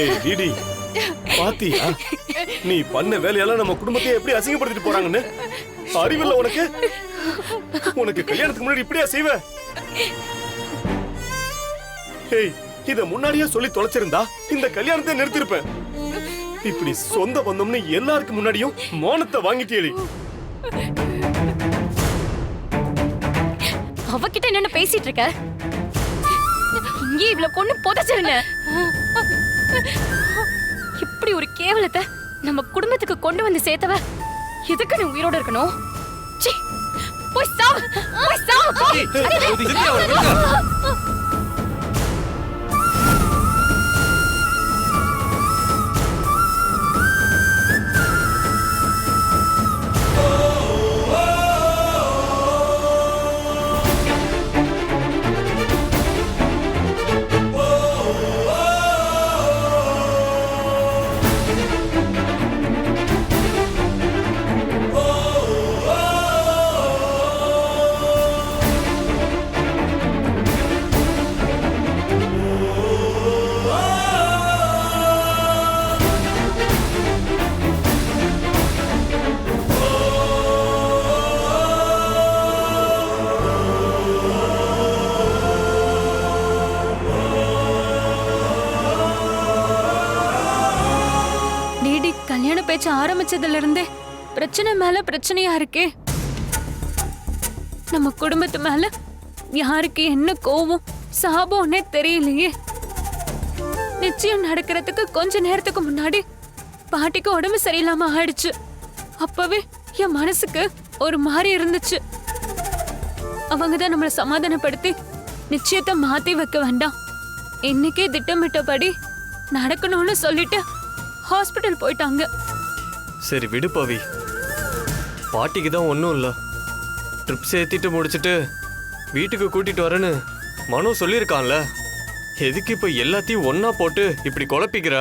ஏய் டிடி பாத்தியா நீ பண்ண வேலையெல்லாம் நம்ம குடும்பத்தையே எப்படி அசிங்கப்படுத்திட்டு போறாங்கன்னு? அறிவில்ல உனக்கு? உனக்கு கல்யாணத்துக்கு முன்னாடி இப்படியா செய்வ? ஏய் இத முன்னாடியே சொல்லி தொலைச்சிருந்தா இந்த கல்யாணத்தை நிறுத்திருப்பேன். இப்படி சொந்த பந்தம்னு எல்லாருக்கும் முன்னாடியும் மௌனத்தை வாங்கிட்டேடி. அவகிட்ட என்னென்ன பேசிட்டு இருக்க? இங்கே இவ்வளவு கொண்டு புதைச்சிருங்க. இப்படி ஒரு கேவலத்தை நம்ம குடும்பத்துக்கு கொண்டு வந்து சேர்த்தவ எதுக்கு நீ உயிரோட இருக்கணும் சீ, போய் சாவு போய் சாவு கல்யாண பேச்சு ஆரம்பிச்சதுல இருந்தே பிரச்சனை மேல பிரச்சனையா இருக்கே. நம்ம குடும்பத்து மேல யாருக்கு என்ன கோவம் சாபம்னே தெரியலையே. நிச்சயம் நடக்கிறதுக்கு கொஞ்ச நேரத்துக்கு முன்னாடி பாட்டிக்கு உடம்பு சரியில்லாம ஆயிடுச்சு. அப்பவே என் மனசுக்கு ஒரு மாதிரி இருந்துச்சு. அவங்க தான் நம்மளை சமாதானப்படுத்தி நிச்சயத்தை மாத்தி வைக்க வேண்டாம். இன்னைக்கே திட்டமிட்டபடி நடக்கணும்னு சொல்லிட்டு ஹாஸ்பிட்டல் போயிட்டாங்க. சரி விடு பவி. பாட்டிக்கு தான் ஒன்றும் இல்லை. ட்ரிப் சேர்த்திட்டு முடிச்சுட்டு வீட்டுக்கு கூட்டிட்டு வரேன்னு மனு சொல்லியிருக்கான்ல. எதுக்கு இப்போ எல்லாத்தையும் ஒன்றா போட்டு இப்படி குழப்பிக்கிற?